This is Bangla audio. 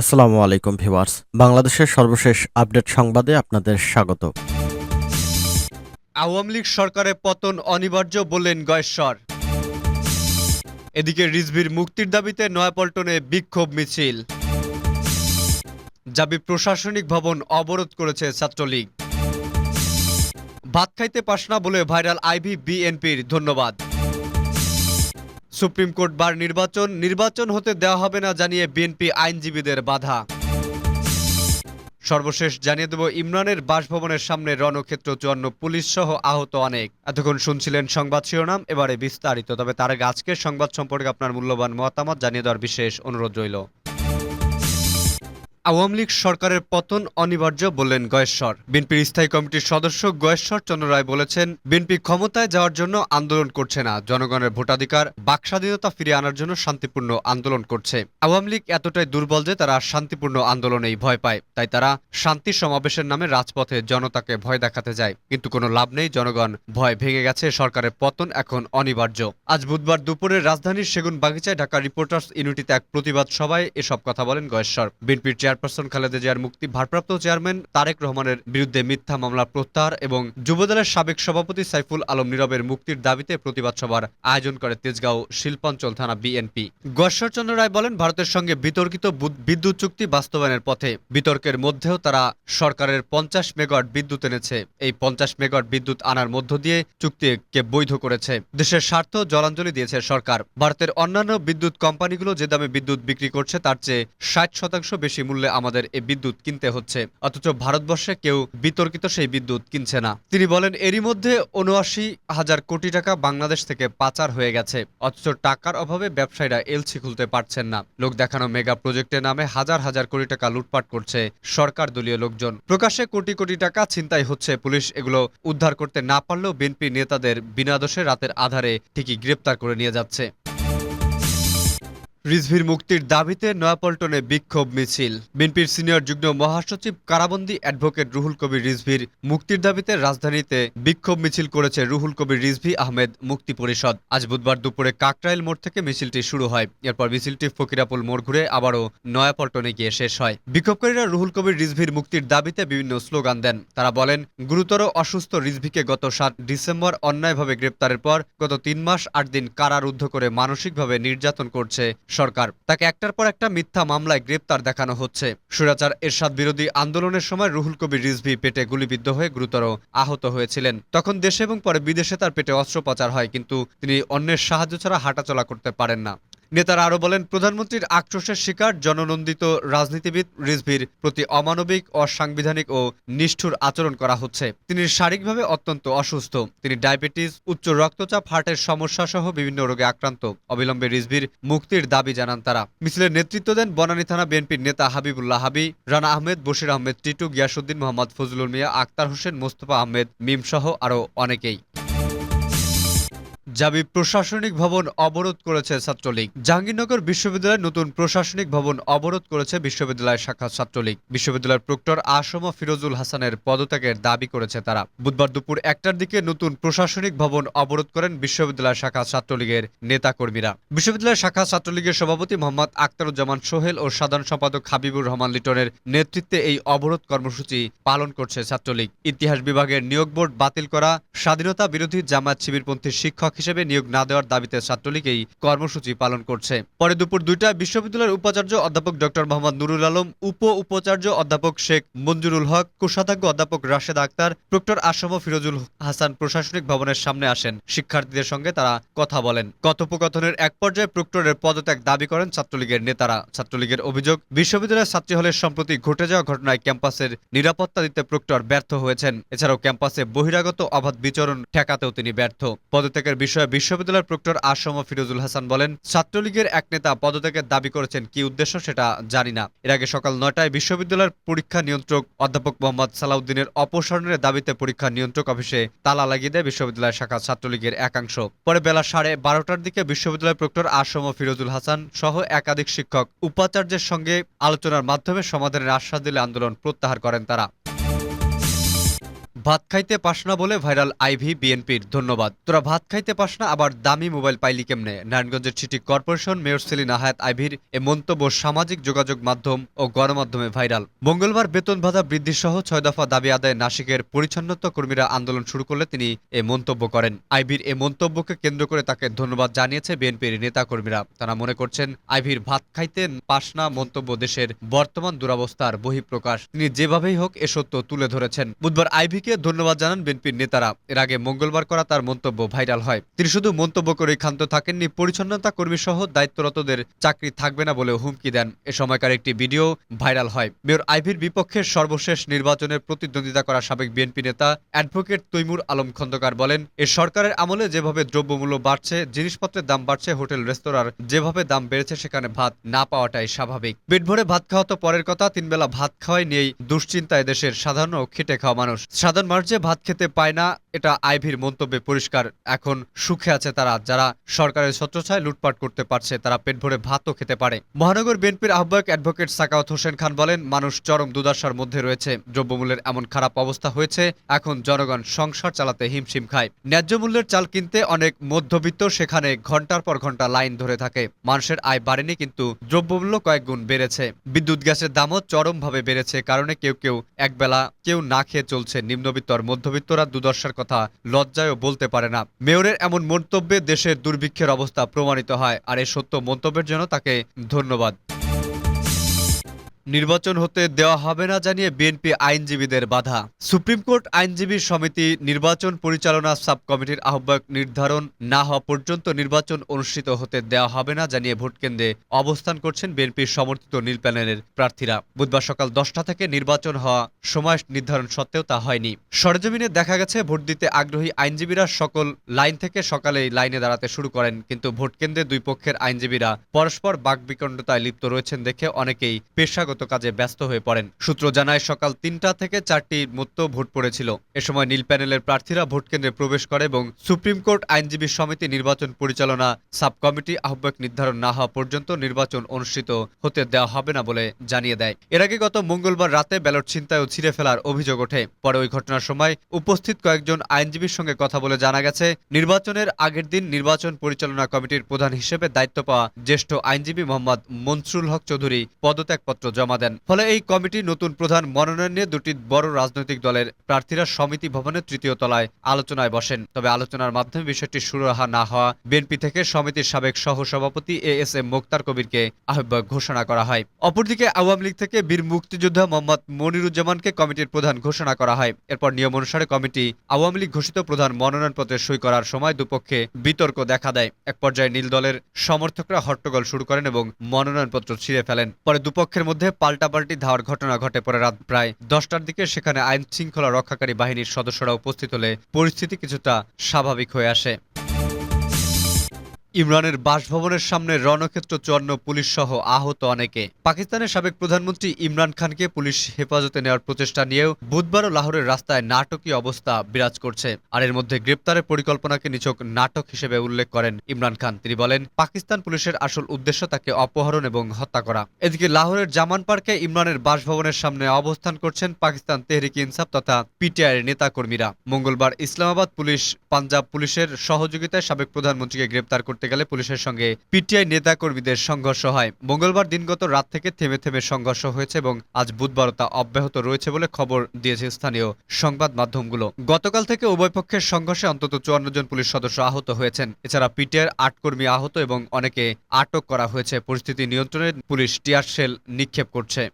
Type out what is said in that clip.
আসসালামু আলাইকুম ভিউয়ার্স। বাংলাদেশের সর্বশেষ আপডেট সংবাদে আপনাদের স্বাগত। আওয়ামী লীগ সরকারের পতন অনিবার্য বললেন গয়েশ্বর। এদিকে রিজভির মুক্তির দাবিতে নয়াপল্টনে বিক্ষোভ মিছিল। জাবি প্রশাসনিক ভবন অবরোধ করেছে ছাত্রলীগ। ভাত খাইতে পাস না বলে ভাইরাল আইভি বিএনপির ধন্যবাদ। সুপ্রিম কোর্ট বার নির্বাচন নির্বাচন হতে দেওয়া হবে না জানিয়ে বিএনপি আইনজীবীদের বাধা। সর্বশেষ জানিয়ে দেব, ইমরানের বাসভবনের সামনে রণক্ষেত্র চুয়ান্ন পুলিশ সহ আহত অনেক। এতক্ষণ শুনছিলেন সংবাদ শিরোনাম, এবারে বিস্তারিত। তবে তার আগে আজকের সংবাদ সম্পর্কে আপনার মূল্যবান মতামত জানিয়ে দেওয়ার বিশেষ অনুরোধ রইল। আওয়ামী লীগ সরকারের পতন অনিবার্য বললেন গয়েশ্বর। বিএনপির স্থায়ী কমিটির সদস্য গয়েশ্বর চন্দ্র রায় বলেছেন, বিএনপি ক্ষমতায় যাওয়ার জন্য আন্দোলন করছে না, জনগণের ভোটাধিকার বাকস্বাধীনতা ফিরিয়ে আনার জন্য শান্তিপূর্ণ আন্দোলন করছে। আওয়ামী লীগ এতটাই দুর্বল যে তারা শান্তিপূর্ণ আন্দোলনেই ভয় পায়, তাই তারা শান্তি সমাবেশের নামে রাজপথে জনতাকে ভয় দেখাতে যায়। কিন্তু কোনো লাভ নেই, জনগণ ভয় ভেঙে গেছে, সরকারের পতন এখন অনিবার্য। আজ বুধবার দুপুরে রাজধানীর সেগুন বাগিচায় ঢাকা রিপোর্টার্স ইউনিটিতে এক প্রতিবাদ সভায় এসব কথা বলেন গয়েশ্বর। বিএনপির চেয়ারপারসন খালেদা জিয়ার মুক্তি, ভারপ্রাপ্ত চেয়ারম্যান তারেক রহমানের বিরুদ্ধে মিথ্যা মামলা প্রত্যাহার এবং যুবদলের সাবেক সভাপতি সাইফুল আলম নীরবের মুক্তির দাবিতে প্রতিবাদ সভার আয়োজন করে তেজগাঁও শিল্পাঞ্চল থানা বিএনপি। গশ্বরচন্দ্র রায় বলেন, ভারতের সঙ্গে বিতর্কিত বিদ্যুৎ চুক্তি বাস্তবায়নের পথে বিতর্কের মধ্যেও তারা সরকারের পঞ্চাশ মেগাওয়াট বিদ্যুৎ এনেছে। এই পঞ্চাশ মেগাওয়াট বিদ্যুৎ আনার মধ্য দিয়ে চুক্তিকে বৈধ করেছে। দেশের স্বার্থ জলাঞ্জলি দিয়েছে সরকার। ভারতের অন্যান্য বিদ্যুৎ কোম্পানিগুলো যে দামে বিদ্যুৎ বিক্রি করছে, তার চেয়ে ষাট শতাংশ বেশি মূল্যে আমাদের এই বিদ্যুৎ কিনতে হচ্ছে। অথচ ভারতবর্ষে কেউ বিতর্কিত সেই বিদ্যুৎ কিনছে না। তিনি বলেন, এরই মধ্যে উনআশি হাজার কোটি টাকা বাংলাদেশ থেকে পাচার হয়ে গেছে। অথচ টাকার অভাবে ব্যবসায়ীরা এলসি খুলতে পারছেন না। লোক দেখানো মেগা প্রজেক্টের নামে হাজার হাজার কোটি টাকা লুটপাট করছে সরকার দলীয় লোকজন। প্রকাশ্যে কোটি কোটি টাকা ছিনতাই হচ্ছে পুলিশ। এগুলো উদ্ধার করতে না পারলেও বিএনপি নেতাদের বিনা দোষে রাতের আধারে ঠিকই গ্রেপ্তার করে নিয়ে যাচ্ছে। রিজভির মুক্তির দাবিতে নয়াপল্টনে বিক্ষোভ মিছিল। বিএনপির সিনিয়র যুগ্ম মহাসচিব কারাবন্দী অ্যাডভোকেট রুহুল কবির রিজভির মুক্তির দাবিতে রাজধানীতে বিক্ষোভ মিছিল করেছে রুহুল কবির রিজভি আহমেদ মুক্তি পরিষদ। আজ বুধবার দুপুরে কাকরাইল মোড় থেকে মিছিলটি শুরু হয়। এরপর মিছিলটি ফকিরাপুল মোড় ঘুরে আবারও নয়াপল্টনে গিয়ে শেষ হয়। বিক্ষোভকারীরা রুহুল কবির রিজভির মুক্তির দাবিতে বিভিন্ন স্লোগান দেন। তারা বলেন, গুরুতর অসুস্থ রিজভিকে গত সাত ডিসেম্বর অন্যায়ভাবে গ্রেপ্তারের পর গত তিন মাস আট দিন কারারুদ্ধ করে মানসিকভাবে নির্যাতন করছে সরকার। তাকে একটার পর একটা মিথ্যা মামলায় গ্রেপ্তার দেখানো হচ্ছে। সুরাচার এরশাদ বিরোধী আন্দোলনের সময় রুহুল কবির রিজভি পেটে গুলিবিদ্ধ হয়ে গুরুতর আহত হয়েছিলেন। তখন দেশে এবং পরে বিদেশে তার পেটে অস্ত্রোপচার হয়, কিন্তু তিনি অন্যের সাহায্য ছাড়া হাঁটাচলা করতে পারেন না। নেতারা আরও বলেন, প্রধানমন্ত্রীর আক্রোশের শিকার জননন্দিত রাজনীতিবিদ রিজভির প্রতি অমানবিক, অসাংবিধানিক ও নিষ্ঠুর আচরণ করা হচ্ছে। তিনি শারীরিকভাবে অত্যন্ত অসুস্থ। তিনি ডায়াবেটিস, উচ্চ রক্তচাপ, হার্টের সমস্যা সহ বিভিন্ন রোগে আক্রান্ত। অবিলম্বে রিজভির মুক্তির দাবি জানান তারা। মিছিলের নেতৃত্ব দেন বনানী থানা বিএনপির নেতা হাবিবুল্লাহ হাবি, রানা আহমেদ, বশির আহমেদ টিটু গিয়াসুদ্দিন মোহাম্মদ ফজলুল মিয়া, আক্তার হোসেন, মোস্তফা আহমেদ মিম সহ আরও অনেকেই। জাবি প্রশাসনিক ভবন অবরোধ করেছে ছাত্রলীগ। জাহাঙ্গীরনগর বিশ্ববিদ্যালয়ের নতুন প্রশাসনিক ভবন অবরোধ করেছে বিশ্ববিদ্যালয় শাখা ছাত্রলীগ। বিশ্ববিদ্যালয়ের প্রক্টর আসম ফিরোজুল হাসানের পদত্যাগের দাবি করেছে তারা। বুধবার দুপুর একটার দিকে নতুন প্রশাসনিক ভবন অবরোধ করেন বিশ্ববিদ্যালয় শাখা ছাত্রলীগের নেতাকর্মীরা। বিশ্ববিদ্যালয় শাখা ছাত্রলীগের সভাপতি মোহাম্মদ আক্তারুজ্জামান সোহেল ও সাধারণ সম্পাদক হাবিবুর রহমান লিটনের নেতৃত্বে এই অবরোধ কর্মসূচি পালন করছে ছাত্রলীগ। ইতিহাস বিভাগের নিয়োগ বোর্ড বাতিল করা, স্বাধীনতা বিরোধী জামায়াত শিবিরপন্থী শিক্ষক হিসেবে নিয়োগ না দেওয়ার দাবিতে ছাত্রলীগ এই কর্মসূচি পালন করছে। পরে দুপুর দুইটায় বিশ্ববিদ্যালয়ের উপাচার্য অধ্যাপক ডক্টর মোহাম্মদ নুরুল আলম উপ উপাচার্য অধ্যাপক শেখ মঞ্জুরুল হক, কোষাধ্যক্ষ অধ্যাপক রাশেদ আক্তার, প্রক্টর আসম ফিরোজুল হাসান প্রশাসনিক ভবনের সামনে আসেন। শিক্ষার্থীদের সঙ্গে তারা কথা বলেন। কথোপকথনের এক পর্যায়ে প্রক্টরের পদত্যাগ দাবি করেন ছাত্রলীগের নেতারা। ছাত্রলীগের অভিযোগ, বিশ্ববিদ্যালয়ের ছাত্রী হলের সম্প্রতি ঘটে যাওয়া ঘটনায় ক্যাম্পাসের নিরাপত্তা দিতে প্রক্টর ব্যর্থ হয়েছেন। এছাড়াও ক্যাম্পাসে বহিরাগত অবাধ বিচরণ ঠেকাতেও তিনি ব্যর্থ। পদত্যাগের বিষয়ে বিশ্ববিদ্যালয়ের প্রক্টর আসম ফিরোজুল হাসান বলেন, ছাত্রলীগের এক নেতা পদত্যাগের দাবি করেছেন, কি উদ্দেশ্য সেটা জানি না। এর আগে সকাল নয়টায় বিশ্ববিদ্যালয়ের পরীক্ষা নিয়ন্ত্রক অধ্যাপক মোহাম্মদ সালাউদ্দিনের অপসারণের দাবিতে পরীক্ষা নিয়ন্ত্রক অফিসে তালা লাগিয়ে দেয় বিশ্ববিদ্যালয় শাখা ছাত্রলীগের একাংশ। পরে বেলা সাড়ে বারোটার দিকে বিশ্ববিদ্যালয় প্রক্টর আসম ফিরোজুল হাসান সহ একাধিক শিক্ষক উপাচার্যের সঙ্গে আলোচনার মাধ্যমে সমাধানের আশ্বাস দিলে আন্দোলন প্রত্যাহার করেন তারা। ভাত খাইতে পাস না বলে ভাইরাল আইভি বিএনপির ধন্যবাদ। তোরা ভাত খাইতে পাস না, আবার দামি মোবাইল পাইলি কেমনে? নারায়ণগঞ্জের সিটি কর্পোরেশন মেয়র সেলিনা হায়াত আইভির এ মন্তব্য সামাজিক যোগাযোগ মাধ্যম ও গণমাধ্যমে ভাইরাল। মঙ্গলবার বেতন ভাতা বৃদ্ধি সহ ছয় দফা দাবি আদায় নাসিকের পরিচ্ছন্নতা কর্মীরা আন্দোলন শুরু করলে তিনি এ মন্তব্য করেন। আইভির এ মন্তব্যকে কেন্দ্র করে তাকে ধন্যবাদ জানিয়েছে বিএনপির নেতাকর্মীরা। তারা মনে করছেন, আইভির ভাত খাইতে পাস না মন্তব্য দেশের বর্তমান দুরাবস্থার বহিঃপ্রকাশ। তিনি যেভাবেই হোক এ সত্য তুলে ধরেছেন। বুধবার আইভিকে ধন্যবাদ জানান বিএনপির নেতারা। এর আগে মঙ্গলবার করা তার মন্তব্য ভাইরাল হয়। তিনি শুধু মন্তব্য করেই ক্ষান্ত থাকেননি, পরিচ্ছন্নতা কর্মী সহ দায়িত্বরতদের চাকরি থাকবে না বলে হুমকি দেন। এ সময়কার একটি ভিডিও ভাইরাল হয়। মেয়র আইভির বিপক্ষে সর্বশেষ নির্বাচনে প্রতিদ্বন্দ্বিতা করা সাবেক বিএনপি নেতা অ্যাডভোকেট তৈমুর আলম খন্দকার বলেন, এ সরকারের আমলে যেভাবে দ্রব্যমূল্য বাড়ছে, জিনিসপত্রের দাম বাড়ছে, হোটেল রেস্তোরাঁর যেভাবে দাম বেড়েছে, সেখানে ভাত না পাওয়াটাই স্বাভাবিক। পেট ভরে ভাত খাওয়া তো পরের কথা তিন বেলা ভাত খাওয়াই নিয়েই দুশ্চিন্তায় দেশের সাধারণ খেটে খাওয়া মানুষ। সাধারণ মানুষ যে ভাত খেতে পায় না, এটা আইভির মন্তব্যে পরিষ্কার। এখন সুখে আছে তারা, যারা সরকারের ছত্রছায় লুটপাট করতে পারছে, তারা পেট ভরে ভাতও খেতে পারে। মহানগর বিএনপির আহ্বায়ক অ্যাডভোকেট সাকাওয়াত হোসেন খান বলেন, মানুষ চরম দুর্দশার মধ্যে রয়েছে। দ্রব্যমূল্যের এমন খারাপ অবস্থা হয়েছে, এখন জনগণ সংসার চালাতে হিমশিম খায়। ন্যায্য মূল্যের চাল কিনতে অনেক মধ্যবিত্ত সেখানে ঘণ্টার পর ঘণ্টা লাইন ধরে থাকে। মানুষের আয় বাড়েনি, কিন্তু দ্রব্যমূল্য কয়েক গুণ বেড়েছে। বিদ্যুৎ গ্যাসের দামও চরমভাবে বেড়েছে, কারণে কেউ কেউ একবেলা কেউ না খেয়ে চলছে নিম্নবিত্ত আর মধ্যবিত্তরা দুর্দশার কথা লজ্জায়ও বলতে পারে না। মেয়রের এমন মন্তব্যে দেশের দুর্ভিক্ষের অবস্থা প্রমাণিত হয়, আর এই সত্য মন্তব্যের জন্য তাকে ধন্যবাদ। নির্বাচন হতে দেওয়া হবে না জানিয়ে বিএনপি আইনজীবীদের বাধা। সুপ্রিম কোর্ট আইনজীবী সমিতি নির্বাচন পরিচালনা সাব কমিটির আহ্বায়ক নির্ধারণ না হওয়া পর্যন্ত নির্বাচন অনুষ্ঠিত হতে দেওয়া হবে না জানিয়ে ভোটকেন্দ্রে অবস্থান করছেন বিএনপির সমর্থিত নীল প্যানেলের প্রার্থীরা। বুধবার সকাল দশটা থেকে নির্বাচন হওয়া সময় নির্ধারণ সত্ত্বেও তা হয়নি। সরজমিনে দেখা গেছে, ভোট দিতে আগ্রহী আইনজীবীরা সকল লাইন থেকে সকালেই লাইনে দাঁড়াতে শুরু করেন, কিন্তু ভোটকেন্দ্রে দুই পক্ষের আইনজীবীরা পরস্পর বাকবিকণ্ডতায় লিপ্ত রয়েছেন দেখে অনেকেই পেশাগত কাজে ব্যস্ত হয়ে পড়েন। সূত্র জানায়, সকাল তিনটা থেকে চারটির মতো ভোট পড়েছিল। এ সময় নীল প্যানেলের প্রার্থীরা ভোটকেন্দ্রে প্রবেশ করে এবং সুপ্রিম কোর্ট আইনজীবী সমিতি নির্বাচন পরিচালনা সাব কমিটি আহ্বায়ক নির্ধারণ না হওয়া পর্যন্ত নির্বাচন অনুষ্ঠিত হতে দেওয়া হবে না বলে জানিয়ে দেয়। এর আগে গত মঙ্গলবার রাতে ব্যালট ছিনতাই ও ছিঁড়ে ফেলার অভিযোগ ওঠে। পরে ওই ঘটনার সময় উপস্থিত কয়েকজন আইনজীবীর সঙ্গে কথা বলে জানা গেছে, নির্বাচনের আগের দিন নির্বাচন পরিচালনা কমিটির প্রধান হিসেবে দায়িত্ব পাওয়া জ্যেষ্ঠ আইনজীবী মোহাম্মদ মনসুরুল হক চৌধুরী পদত্যাগপত্র জমা দেন। ফলে এই কমিটি নতুন প্রধান মনোনয়ন নিয়ে দুটি বড় রাজনৈতিক দলের প্রার্থীরা সমিতি ভবনের তৃতীয় তলায় আলোচনায় বসেন। তবে আলোচনার মাধ্যমে বিষয়টি সুরাহা না হওয়া বিএনপি থেকে সমিতির সাবেক সহসভাপতি এ এস এম মোক্তার কবিরকে আহ্বায়ক ঘোষণা করা হয়। অপরদিকে আওয়ামী লীগ থেকে বীর মুক্তিযোদ্ধা মোহাম্মদ মনিরুজ্জামানকে কমিটির প্রধান ঘোষণা করা হয়। এরপর নিয়ম অনুসারে কমিটি আওয়ামী লীগ ঘোষিত প্রধান মনোনয়নপত্রে সই করার সময় দুপক্ষে বিতর্ক দেখা দেয়। এক পর্যায়ে নীল দলের সমর্থকরা হট্টগোল শুরু করেন এবং মনোনয়নপত্র ছিঁড়ে ফেলেন। পরে দুপক্ষের মধ্যে পাল্টাপাল্টি ধাওয়ার ঘটনা ঘটে পরে রাত প্রায় দশটার দিকে সেখানে আইন শৃঙ্খলা রক্ষাকারী বাহিনীর সদস্যরা উপস্থিত হলে পরিস্থিতি কিছুটা স্বাভাবিক হয়ে আসে। ইমরানের বাসভবনের সামনে রণক্ষেত্র চুয়ান্ন পুলিশ সহ আহত অনেকে। পাকিস্তানের সাবেক প্রধানমন্ত্রী ইমরান খানকে পুলিশ হেফাজতে নেওয়ার প্রচেষ্টা নিয়েও বুধবারও লাহোরের রাস্তায় নাটকীয় অবস্থা বিরাজ করছে। আর এর মধ্যে গ্রেপ্তারের পরিকল্পনাকে নিছক নাটক হিসেবে উল্লেখ করেন ইমরান খান। তিনি বলেন, পাকিস্তান পুলিশের আসল উদ্দেশ্য তাকে অপহরণ এবং হত্যা করা। এদিকে লাহোরের জামান পার্কে ইমরানের বাসভবনের সামনে অবস্থান করছেন পাকিস্তান তেহরিক ইনসাফ তথা পিটিআইয়ের নেতাকর্মীরা। মঙ্গলবার ইসলামাবাদ পুলিশ পাঞ্জাব পুলিশের সহযোগিতায় সাবেক প্রধানমন্ত্রীকে গ্রেপ্তার করতে গেলে পুলিশের সঙ্গে পিটিআই নেতাকর্মীদের সংঘর্ষ হয়। মঙ্গলবার দিনগত রাত থেকে থেমে থেমে সংঘর্ষ হয়েছে এবং আজ বুধবারও তা অব্যাহত রয়েছে বলে খবর দিয়েছে স্থানীয় সংবাদ মাধ্যমগুলো। গতকাল থেকে উভয় পক্ষের সংঘর্ষে অন্তত চুয়ান্ন জন পুলিশ সদস্য আহত হয়েছেন। এছাড়া পিটিআইয়ের আট কর্মী আহত এবং অনেকে আটক করা হয়েছে। পরিস্থিতি নিয়ন্ত্রণে পুলিশ টিয়ার শেল নিক্ষেপ করছে।